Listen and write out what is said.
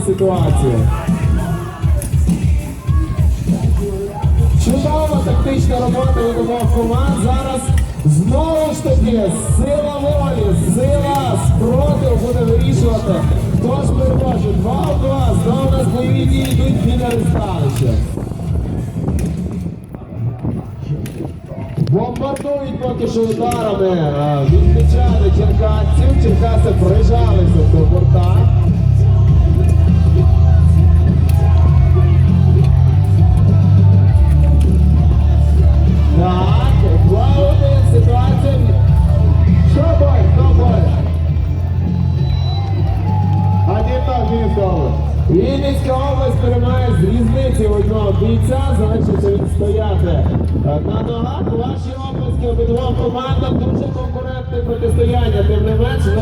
цю ситуацію. Чудова тактична робота від обох команд. Зараз знову ж таки сила волі, сила спротив буде вирішувати. Хто ж переможе? Два у два. Знову у нас бойові дії йдуть біля ристанища. Бомбардують поки що ударами. Е, Відмічали черкасців, черкаси прижали. Один Вінницька область. тримає з різниці одного бійця, залишиться він стояти е, на ногах. Ваші області обидвом командам дуже конкурентне протистояння, тим не менше.